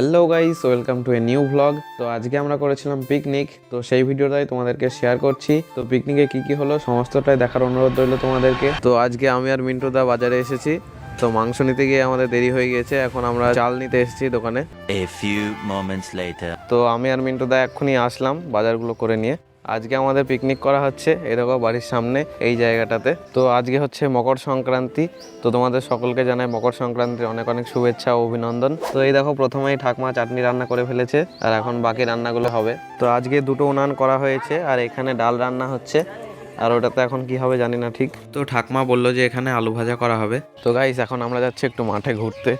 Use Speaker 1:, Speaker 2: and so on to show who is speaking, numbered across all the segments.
Speaker 1: Hello guys welcome to a new vlog তো আজকে আমরা করেছিলাম পিকনিক তো সেই ভিডিওটাই তোমাদেরকে শেয়ার করছি। তো পিকনিকে কি কি হলো সমস্তটাই দেখার অনুরোধ রইল তোমাদেরকে। তো আজকে আমি আর মিন্টু দা বাজারে এসেছি তো মাংস নিতে গিয়ে আমাদের দেরি হয়ে গিয়েছে এখন আমরা চাল নিতে এসেছি দোকানে।
Speaker 2: A few moments later.
Speaker 1: তো আমি আর মিন্টু দা এক্ষুনি আসলাম বাজারগুলো করে নিয়ে। আজকে আমাদের পিকনিক করা হচ্ছে। এই দেখো বাড়ির সামনে, এই জায়গাটাতে। তো আজকে হচ্ছে মকর সংক্রান্তি। তো তোমাদের সকলকে জানাই মকর সংক্রান্তির অনেক অনেক শুভেচ্ছা ও অভিনন্দন। তো এই দেখো প্রথমেই ঠাকমা চাটনি রান্না করে ফেলেছে, আর এখন বাকি রান্নাগুলো হবে। তো আজকে দুটো উনান করা হয়েছে, আর এখানে ডাল রান্না হচ্ছে। আর ওটা তো এখন কি হবে জানি না ঠিক। তো ঠাকমা বলল যে এখানে আলু ভাজা করা হবে। তো গাইস এখন আমরা যাচ্ছি একটু মাঠে ঘুরতে।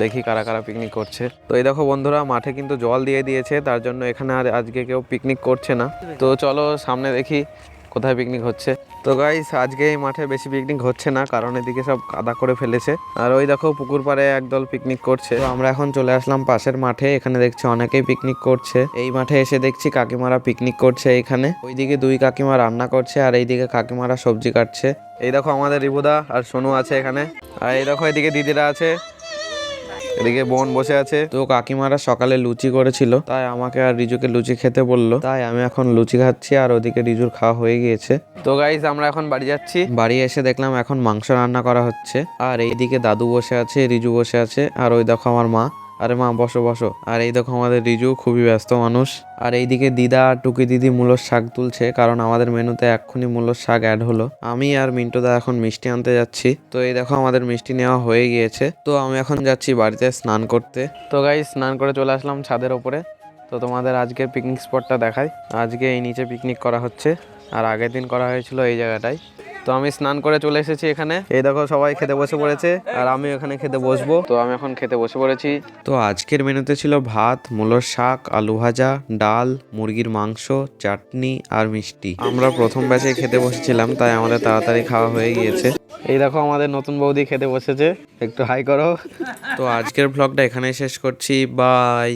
Speaker 1: দেখি কারা কারা পিকনিক করছে। তো এই দেখো বন্ধুরা, মাঠে কিন্তু জল দিয়ে দিয়েছে, তার জন্য এখানে আর আজকে কেউ পিকনিক করছে না। তো চলো সামনে দেখি। কোথায় পিকনিক হচ্ছে? তো গাইস আজকে এই মাঠে বেশি পিকনিক হচ্ছে না, কারণ এদিকে সব কাদা করে ফেলেছে। আর ওই দেখো, পুকুর পাড়ে একদল পিকনিক করছে। তো আমরা এখন চলে আসলাম পাশের মাঠে, এখানে দেখছি অনেকেই পিকনিক করছে। এই মাঠে এসে দেখছি কাকিমারা পিকনিক করছে এখানে। ওইদিকে দুই কাকিমা রান্না করছে, আর এইদিকে কাকিমারা সবজি কাটছে। এই দেখো আমাদের রিবুদা আর সোনু আছে এখানে। আর এই দেখো, এদিকে দিদিরা আছে। এদিকে বোন বসে আছে। তো কাকিমারা সকালে লুচি করেছিল। তাই আমাকে আর রিজুকে লুচি খেতে বলল। তাই আমি এখন লুচি খাচ্ছি আর ওদিকে রিজুর খাওয়া হয়ে গিয়েছে। তো গাইজ আমরা এখন বাড়ি যাচ্ছি। বাড়ি এসে দেখলাম এখন মাংস রান্না করা হচ্ছে। আর এইদিকে দাদু বসে আছে রিজু বসে আছে। আর ওই দেখো আমার মা। আরে মা, বসো বসো। আর এই দেখো আমাদের রিজু, খুবই ব্যস্ত মানুষ। আর এইদিকে দিদা আর টুকি দিদি মূলর শাক তুলছে, কারণ আমাদের মেনুতে এক্ষুনি মূলর শাক অ্যাড হলো। আমি আর মিন্টুদা এখন মিষ্টি আনতে যাচ্ছি। তো এই দেখো আমাদের মিষ্টি নেওয়া হয়ে গিয়েছে। তো আমি এখন যাচ্ছি বাড়িতে স্নান করতে। তো গাই স্নান করে চলে আসলাম ছাদের ওপরে। তো তোমাদের আজকের পিকনিক স্পটটা দেখাই। আজকে এই নিচে পিকনিক করা হচ্ছে। আর আগের দিন করা হয়েছিল এই জায়গাটায়। তো আমি স্নান করে চলে এসেছি এখানে। এই দেখো সবাই খেতে বসে পড়েছে আর আমি এখানে খেতে বসবো। তো আমি এখন খেতে বসে পড়েছি। তো আজকের মেনুতে ছিল ভাত মূলর শাক আলু ভাজা ডাল মুরগির মাংস চাটনি আর মিষ্টি। আমরা প্রথম ব্যাচে খেতে বসেছিলাম তাই আমাদের তাড়াতাড়ি খাওয়া হয়ে গিয়েছে। এই দেখো আমাদের নতুন বৌদি খেতে বসেছে। একটু হাই করো। তো আজকের ব্লগটা এখানেই শেষ করছি বাই